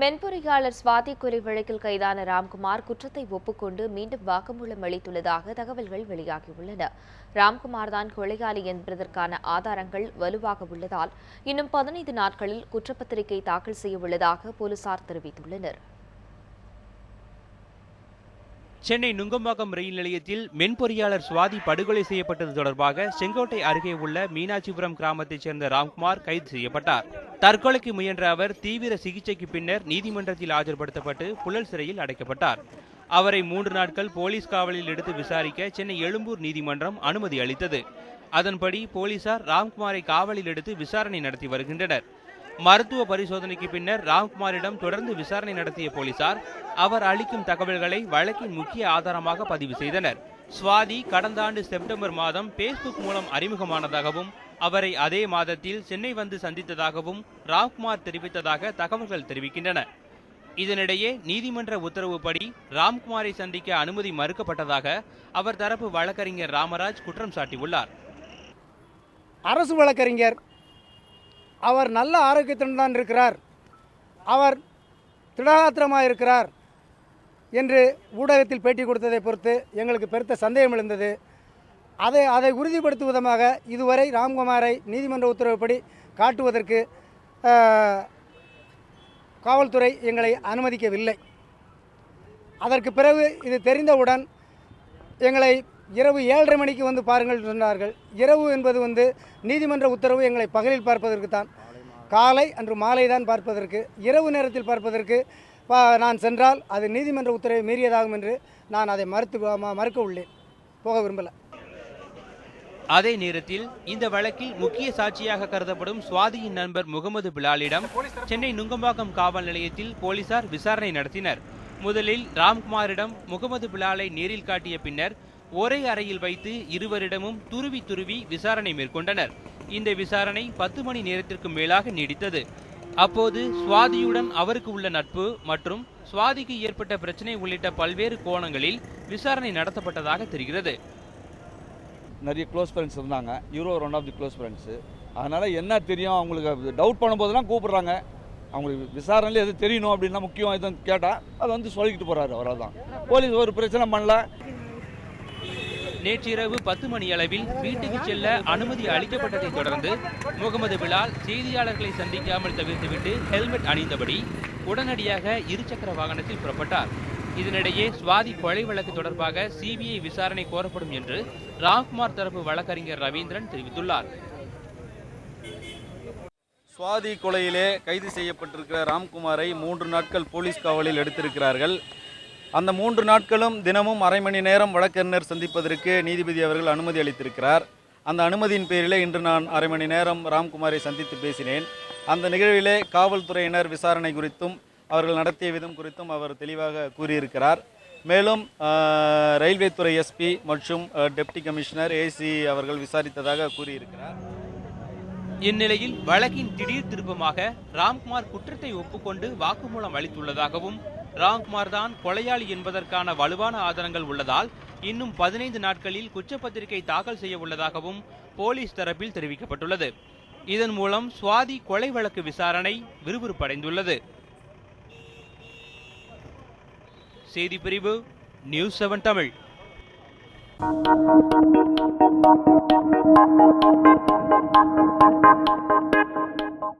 மென்பொறியாளர் சுவாதி கொலை வழக்கில் கைதான ராம்குமார் குற்றத்தை ஒப்புக்கொண்டு மீண்டும் வாக்குமூலம் அளித்துள்ளதாக தகவல்கள் வெளியாகியுள்ளன. ராம்குமார் தான் கொலையாளி என்பதற்கான ஆதாரங்கள் வலுவாக உள்ளதால் இன்னும் பதினைந்து நாட்களில் குற்றப்பத்திரிகை தாக்கல் செய்ய உள்ளதாக போலீசார் தெரிவித்துள்ளனர். சென்னை நுங்கம்பாக்கம் ரயில் நிலையத்தில் மென்பொறியாளர் சுவாதி படுகொலை செய்யப்பட்டது தொடர்பாக செங்கோட்டை அருகே உள்ள மீனாட்சிபுரம் கிராமத்தைச் சேர்ந்த ராம்குமார் கைது செய்யப்பட்டார். தற்கொலைக்கு முயன்ற அவர் தீவிர சிகிச்சைக்கு பின்னர் நீதிமன்றத்தில் ஆஜர்படுத்தப்பட்டு புழல் சிறையில் அடைக்கப்பட்டார். அவரை மூன்று நாட்கள் போலீஸ் காவலில் எடுத்து விசாரிக்க சென்னை எழும்பூர் நீதிமன்றம் அனுமதி அளித்தது. அதன்படி போலீசார் ராம்குமாரை காவலில் எடுத்து விசாரணை நடத்தி வருகின்றனர். மருத்துவ பரிசோதனைக்கு பின்னர் ராம்குமாரிடம் தொடர்ந்து விசாரணை நடத்திய போலீசார் அவர் அளிக்கும் தகவல்களை வழக்கின் முக்கிய ஆதாரமாக பதிவு செய்தனர். சுவாதி கடந்த ஆண்டு செப்டம்பர் மாதம் பேஸ்புக் மூலம் அறிமுகமானதாகவும் அவரை அதே மாதத்தில் சென்னை வந்து சந்தித்ததாகவும் ராம்குமார் தெரிவித்ததாக தகவல்கள் தெரிவிக்கின்றன. இதனிடையே நீதிமன்ற உத்தரவுப்படி ராம்குமாரை சந்திக்க அனுமதி மறுக்கப்பட்டதாக அவர் தரப்பு வழக்கறிஞர் ராமராஜ் குற்றம் சாட்டியுள்ளார். அரசு வழக்கறிஞர் அவர் நல்ல ஆரோக்கியத்துடன் தான் இருக்கிறார். அவர் திடகாத்திரமாக இருக்கிறார் என்று ஊடகத்தில் பேட்டி கொடுத்ததை பொறுத்து எங்களுக்கு பெருத்த சந்தேகம் எழுந்தது. அதை அதை உறுதிப்படுத்தும் விதமாக இதுவரை ராம்குமாரை நீதிமன்ற உத்தரவுப்படி காட்டுவதற்கு காவல்துறை எங்களை அனுமதிக்கவில்லை. அதற்கு பிறகு இது தெரிந்தவுடன் எங்களை இரவு ஏழரை மணிக்கு வந்து பாருங்கள் சொன்னார்கள். இரவு என்பது வந்து நீதிமன்ற உத்தரவு எங்களை பகலில் பார்ப்பதற்கு தான். காலை அன்று மாலை தான் பார்ப்பதற்கு. இரவு நேரத்தில் பார்ப்பதற்கு பா- நான் சென்றால் அது நீதிமன்ற உத்தரவை மீறியதாகும் என்று நான் அதை மறுத்து மறுக்க உள்ளேன். போக விரும்பலை. அதே நேரத்தில் இந்த வழக்கில் முக்கிய சாட்சியாக கருதப்படும் சுவாதியின் நண்பர் முகமது பிலாலிடம் சென்னை நுங்கம்பாக்கம் காவல் நிலையத்தில் போலீசார் விசாரணை நடத்தினர். முதலில் ராம்குமாரிடம் முகமது பிலாலை நேரில் காட்டிய பின்னர் ஒரே அறையில் வைத்து இருவரிடமும் துருவி துருவி விசாரணை மேற்கொண்டனர். இந்த விசாரணை பத்து மணி நேரத்திற்கு மேலாக நீடித்தது. அப்போது சுவாதியுடன் அவருக்கு உள்ள நட்பு மற்றும் சுவாதிக்கு ஏற்பட்ட பிரச்சனை உள்ளிட்ட பல்வேறு கோணங்களில் விசாரணை நடத்தப்பட்டதாக தெரிகிறது. நிறைய க்ளோஸ் ஃப்ரெண்ட்ஸ் இருந்தாங்க. இவரும் one of the close friends அதனால் என்ன தெரியும்? அவங்களுக்கு டவுட் பண்ணும்போதெல்லாம் கூப்பிட்றாங்க. அவங்களுக்கு விசாரணையில் எது தெரியணும் அப்படின்னா முக்கியம் எதுவும் கேட்டால் அதை வந்து சொல்லிக்கிட்டு போகிறாரு அவரால் போலீஸ் ஒரு பிரச்சனை பண்ணல. நேற்றிரவு பத்து மணி அளவில் வீட்டுக்கு செல்ல அனுமதி அளிக்கப்பட்டதை தொடர்ந்து முகமது பிலால் செய்தியாளர்களை சந்திக்காமல் தவிர்த்துவிட்டு ஹெல்மெட் அணிந்தபடி உடனடியாக இருசக்கர வாகனத்தில் புறப்பட்டார். இதனிடையே சுவாதி கொலை வழக்கு தொடர்பாக சிபிஐ விசாரணை கோரப்படும் என்று ராம்குமார் தரப்பு வழக்கறிஞர் ரவீந்திரன் தெரிவித்துள்ளார். சுவாதி கொலையிலே கைது செய்யப்பட்டிருக்கிற ராம்குமாரை மூன்று நாட்கள் போலீஸ் காவலில் எடுத்திருக்கிறார்கள். அந்த மூன்று நாட்களும் தினமும் அரை மணி நேரம் வழக்கறிஞர் சந்திப்பதற்கு நீதிபதி அவர்கள் அனுமதி அளித்திருக்கிறார். அந்த அனுமதியின் பேரிலே இன்று நான் அரை மணி நேரம் ராம்குமாரை சந்தித்து பேசினேன். அந்த நிகழ்விலே காவல்துறையினர் விசாரணை குறித்தும் அவர்கள் நடத்திய விதம் குறித்தும் அவர் தெளிவாக கூறியிருக்கிறார். மேலும் ரயில்வே துறை எஸ்பி மற்றும் டெப்டி கமிஷனர் ஏசி அவர்கள் விசாரித்ததாக கூறியிருக்கிறார். இந்நிலையில் வழக்கின் திடீர் திருப்பமாக ராம்குமார் குற்றத்தை ஒப்புக்கொண்டு வாக்குமூலம் அளித்துள்ளதாகவும் ராம்குமார் தான் கொலையாளி என்பதற்கான வலுவான ஆதாரங்கள் உள்ளதால் இன்னும் பதினைந்து நாட்களில் குற்றப்பத்திரிகை தாக்கல் செய்ய உள்ளதாகவும் போலீஸ் தரப்பில் தெரிவிக்கப்பட்டுள்ளது. இதன் மூலம் சுவாதி கொலை வழக்கு விசாரணை விறுவிறுப்படைந்துள்ளது. செய்திப்பிரிவு நியூஸ் செவன் தமிழ்.